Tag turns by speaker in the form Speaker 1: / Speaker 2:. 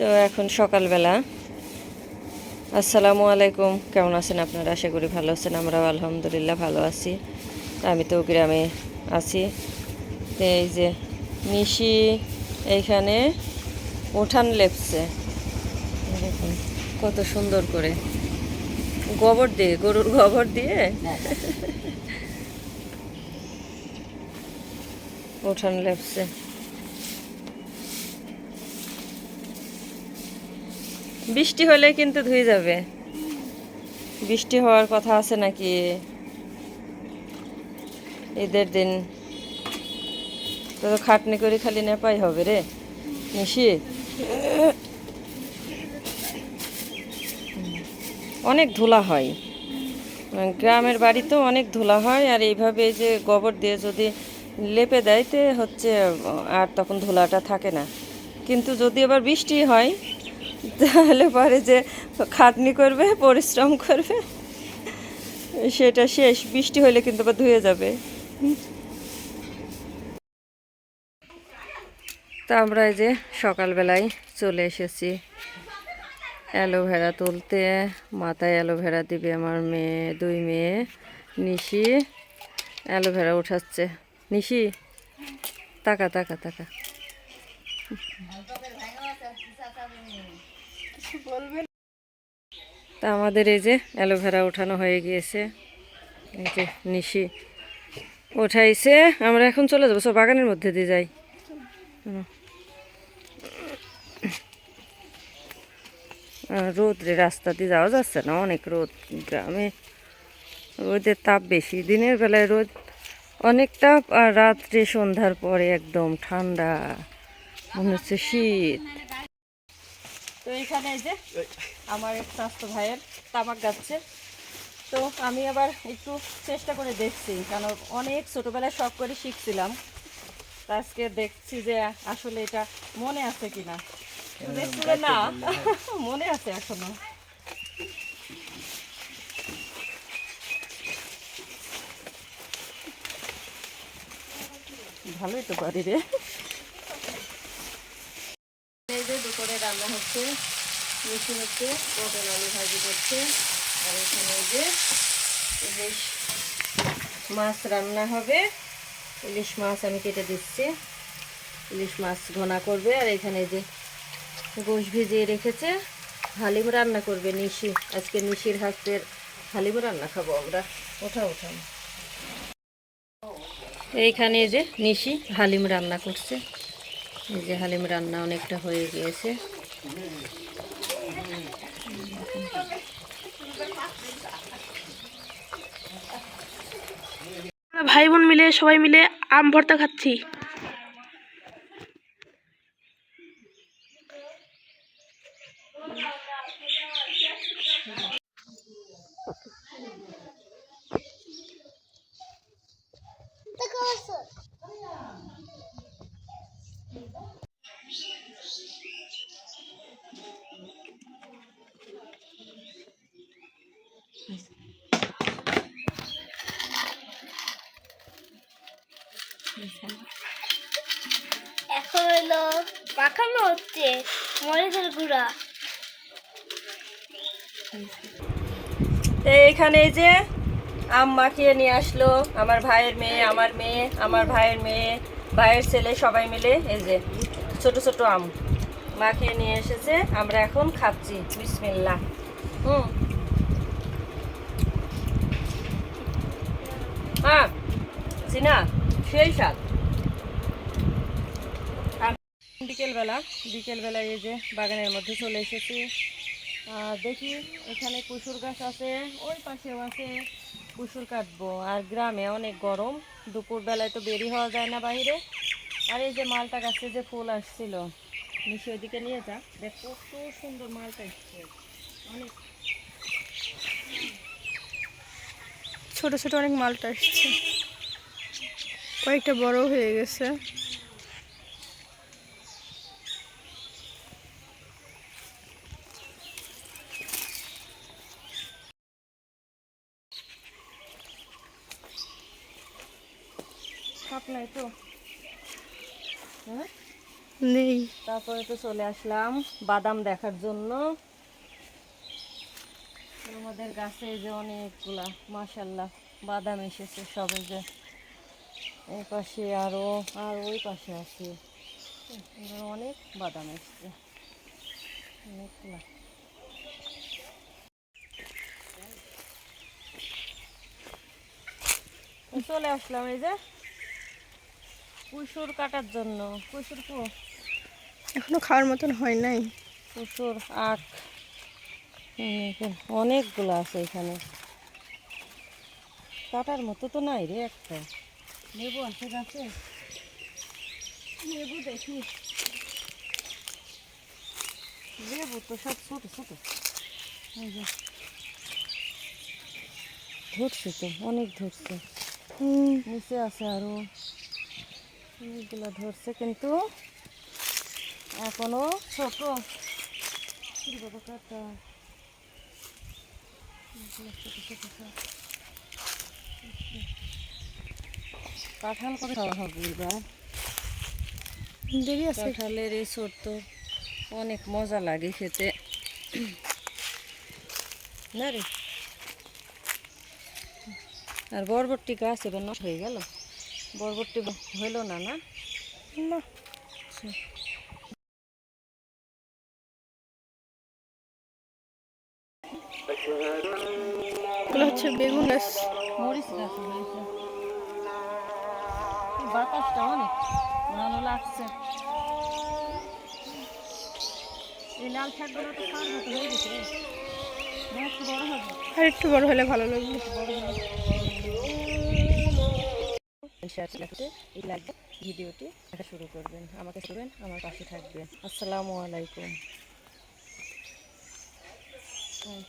Speaker 1: তো এখন সকালবেলা। আসসালামু আলাইকুম। কেমন আছেন আপনারা? আশা করি ভালো আছেন। আমরাও আলহামদুলিল্লাহ ভালো আছি। আমি তো গ্রামে আছি। তো এই যে নিশি এইখানে উঠান লেপছে। দেখুন কত সুন্দর করে। গোবর দিয়ে গরুর গোবর দিয়ে? উঠান লেপছে। বৃষ্টি হলে কিন্তু ধুয়ে যাবে। বৃষ্টি হওয়ার কথা আছে নাকি? ঈদের দিন তো খাটনি করে খালি নেপাই হবে রে, নিশি। অনেক ধুলা হয়। গ্রামের বাড়িতেও অনেক ধুলা হয় আর এইভাবে যে গোবর দিয়ে যদি লেপে দেয় তে হচ্ছে আর তখন ধুলাটা থাকে না। কিন্তু যদি আবার বৃষ্টি হয় তাহলে পরে যে খাটনি করবে, পরিশ্রম করবে, সেটা শেষ। বৃষ্টি হলে কিন্তু আবার ধুয়ে যাবে। তা আমরা এই যে সকালবেলায় চলে এসেছি অ্যালোভেরা তুলতে। মাথায় অ্যালোভেরা দিবে আমার মেয়ে, দুই মেয়ে, নিশি। অ্যালোভেরা উঠাচ্ছে। নিশি, তাকা তাকা তাকা। তা আমাদের এই যে অ্যালোভেরা ওঠানো হয়ে গিয়েছে। যে নিশি উঠাইছে আমরা এখন চলে যাব সব বাগানের মধ্যে দিয়ে যাই। হুম। আহ, রোদ রে রাস্তা দিয়ে যাওয়া যাচ্ছে না অনেক রোদ গ্রামে। রোদের তাপ বেশি দিনের বেলায় রোদ অনেক তাপ আর রাত্রে সন্ধ্যার পরে একদম ঠান্ডা। মনে হচ্ছে শীত। তো এখানে এই যে আমার এক স্বাস্থ্য ভাইয়ের তামাক গাচ্ছে তো আমি আবার একটু চেষ্টা করে দেখছি কেন অনেক ছোটোবেলায় শখ করে শিখছিলাম। আজকে দেখছি যে আসলে এটা মনে আছে কিনা। তো দেখছি যে না মনে আছে এখনও। ভালোই তো পারি রে এই যে দুপুরে রান্না হচ্ছে মিশি হচ্ছে, পটল, আলু ভাজি করছে, আর এখানে এই যে ইলিশ মাছ রান্না হবে। ইলিশ মাছ আমি কেটে দিচ্ছি। ইলিশ মাছ ঘনা করবে, আর এখানে যে গোশ ভিজিয়ে রেখেছে। হালিম রান্না করবে নিশি। আজকে নিশির হাতের হালিম রান্না খাব আমরা। ওঠা ওঠাম এইখানে যে নিশি হালিম রান্না করছে। এই যে হালিম রান্না অনেকটা হয়ে গিয়েছে।
Speaker 2: ভাই বোন মিলে সবাই মিলে আম ভর্তা খাচ্ছি।
Speaker 3: এখন হলো পাখানো হচ্ছে মরিচের গুঁড়া।
Speaker 1: তো এখানে এই যে আম মাখিয়ে নিয়ে আসলো আমার ভাইয়ের মেয়ে, আমার মেয়ে, আমার ভাইয়ের মেয়ে, ভাইয়ের ছেলে সবাই মিলে এই যে ছোট ছোট আম মাখিয়ে নিয়ে এসেছে। আমরা এখন খাচ্ছি। বিসমিল্লা হুম। হ্যাঁ সিনা সেই স্বাদ আর বিকেলবেলা বিকেলবেলা এই যে বাগানের মধ্যে চলে এসেছি। দেখি এখানে কুসুর গাছ আছে ওই পাশেও আছে কুসুর কাটবো। আর গ্রামে অনেক গরম দুপুর বেলায় তো বেরি হওয়া যায় না বাইরে। আর এই যে মালটা গাছে যে ফুল আসছিল নিচে ওইদিকে নিয়ে যা দেখ কত সুন্দর মালটা এসছে। অনেক।
Speaker 2: ছোট ছোট অনেক মালটা এসছে। কয়েকটা বড় হয়ে গেছে।
Speaker 1: নাই তো। হ্যাঁ?
Speaker 2: নেই।
Speaker 1: তারপরে তো চলে আসলাম বাদাম দেখার জন্য। আমাদের গাছে যে অনেকগুলা মাশাল্লাহ বাদাম এসেছে সবে যে। এই পাশে আরও আর ওই পাশে আছে। অনেক বাদাম এসছে। অনেকগুলা চলে আসলাম এই যে কুসুর কাটার জন্য। কুসুর কো?
Speaker 2: এখনও খাওয়ার মতন হয় নাই।
Speaker 1: কুসুর আখ। অনেকগুলো আছে এখানে। কাটার মতো তো নাই রে একটা। লেবু আছে? গাছে লেবু দেখি। লেবু তো সব ছোট ছোট। ধরছে তো অনেক ধরছে। নিচে আছে আরও অনেকগুলো ধরছে কিন্তু এখনও ছোট ছোট ছোট সব। কাঁঠাল করে খাওয়া হবে এবার
Speaker 2: দেরি আছে?
Speaker 1: কাঁঠালের এই ছোট্ট অনেক মজা লাগে খেতে। না রে? আর বরবটি গাছ এবার নষ্ট হয়ে গেল? বরবটি হইল না না?
Speaker 2: না। হচ্ছে বেগুন গাছ।
Speaker 1: মরিচ গাছ বাতাসটা অনেক ভালো লাগছে। এই লাল শাকগুলো তো খাওয়ার মতো হয়ে গেছে। একটু বড় হবে।
Speaker 2: আর একটু বড় হলে ভালো লাগবে।
Speaker 1: এই লাগবে ভিডিওটি দেখা শুরু করবেন। আমাকে শুনবেন আমার পাশে থাকবেন। আসসালামু আলাইকুম। হুম।